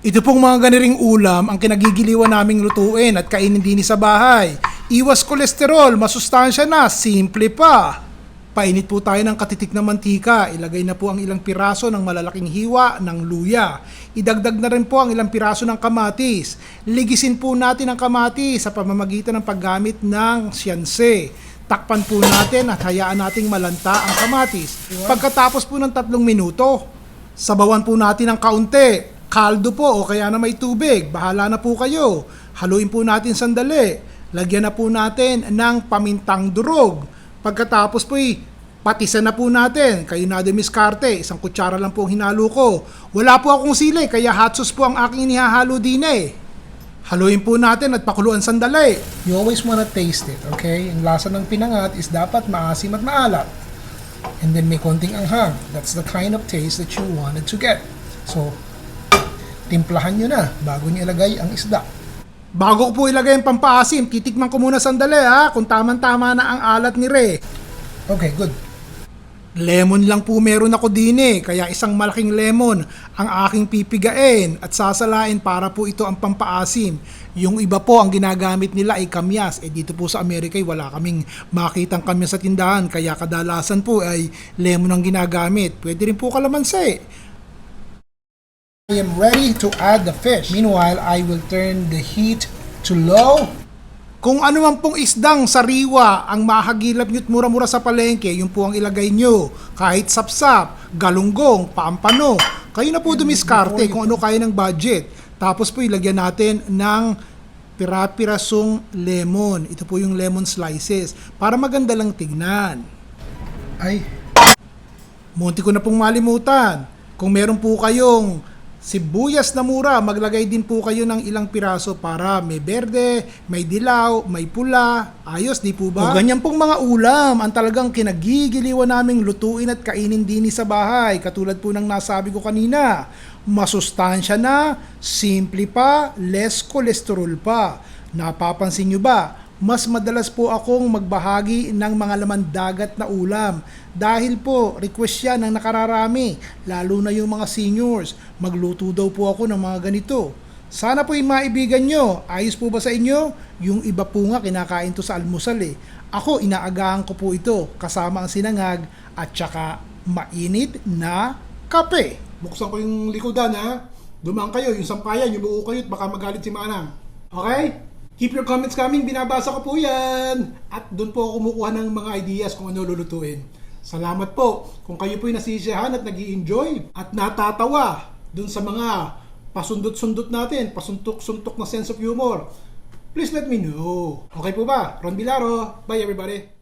Ito pong mga ganiring ulam ang kinagigiliwan naming lutuin at kainin din sa bahay. Iwas kolesterol, masustansya na, simple pa. Painit po tayo ng katitik na mantika. Ilagay na po ang ilang piraso ng malalaking hiwa ng luya. Idagdag na rin po ang ilang piraso ng kamatis. Ligisin po natin ang kamatis sa pamamagitan ng paggamit ng siyanse. Takpan po natin at hayaan nating malanta ang kamatis. Pagkatapos po ng tatlong minuto, sabawan po natin ng kaunti. Kaldo po o kaya na may tubig. Bahala na po kayo. Haluin po natin sandali. Lagyan na po natin ng pamintang durog. Pagkatapos po patisan na po natin. Kayo na din miskarte. Isang kutsara lang po ang hinalo ko. Wala po akong sili kaya hot sauce po ang aking inihahalo din eh. Haluin po natin at pakuluan sandali. You always wanna taste it, okay? Ang lasa ng pinangat is dapat maasim at maalat. And then may konting anghang. That's the kind of taste that you wanted to get. So, timplahan nyo na bago nyo ilagay ang isda. Bago po ilagay ang pampaasim, titikman ko muna sandali ha, kung tamang-tama na ang alat ni Re. Okay, good. Lemon lang po meron ako din eh, kaya isang malaking lemon ang aking pipigain at sasalain para po ito ang pampaasim. Yung iba po ang ginagamit nila ay kamyas. Eh dito po sa Amerika ay wala kaming makitang kamyas sa tindahan kaya kadalasan po ay lemon ang ginagamit. Pwede rin po kalamansi. I am ready to add the fish. Meanwhile, I will turn the heat to low. Kung ano man pong isdang sariwa ang mahagilap nyo't mura-mura sa palengke, yun po ang ilagay nyo. Kahit sapsap, galunggong, paampano. Kayo na po dumiskarte kung ano kaya ng budget. Tapos po ilagyan natin ng pira-pirasong lemon. Ito po yung lemon slices para maganda lang tignan. Ay, Munti ko na pong malimutan. Kung meron po kayong sibuyas na mura, maglagay din po kayo ng ilang piraso para may berde, may dilaw, may pula. Ayos, di po ba? O ganyan pong mga ulam ang talagang kinagigiliwan naming lutuin at kainin din sa bahay. Katulad po ng nasabi ko kanina, masustansya na, simple pa, less cholesterol pa. Napapansin nyo ba? Mas madalas po akong magbahagi ng mga laman dagat na ulam. Dahil po, request yan ng nakararami, lalo na yung mga seniors. Magluto daw po ako ng mga ganito. Sana po yung maibigan nyo, ayos po ba sa inyo? Yung iba po nga kinakain to sa almusal eh. Ako, inaagahan ko po ito kasama ang sinangag at saka mainit na kape. Buksan ko yung likodan ha. Dumaan kayo, yung sampayan, yung buo kayo baka magalit si Manang. Okay? Keep your comments coming, binabasa ko po yan. At doon po ako kumukuha ng mga ideas kung ano lulutuin. Salamat po kung kayo po'y nasisiyahan at nag enjoy at natatawa doon sa mga pasundot-sundot natin, pasuntok-suntok na sense of humor. Please let me know. Okay po ba? Ron Bilaro. Bye everybody.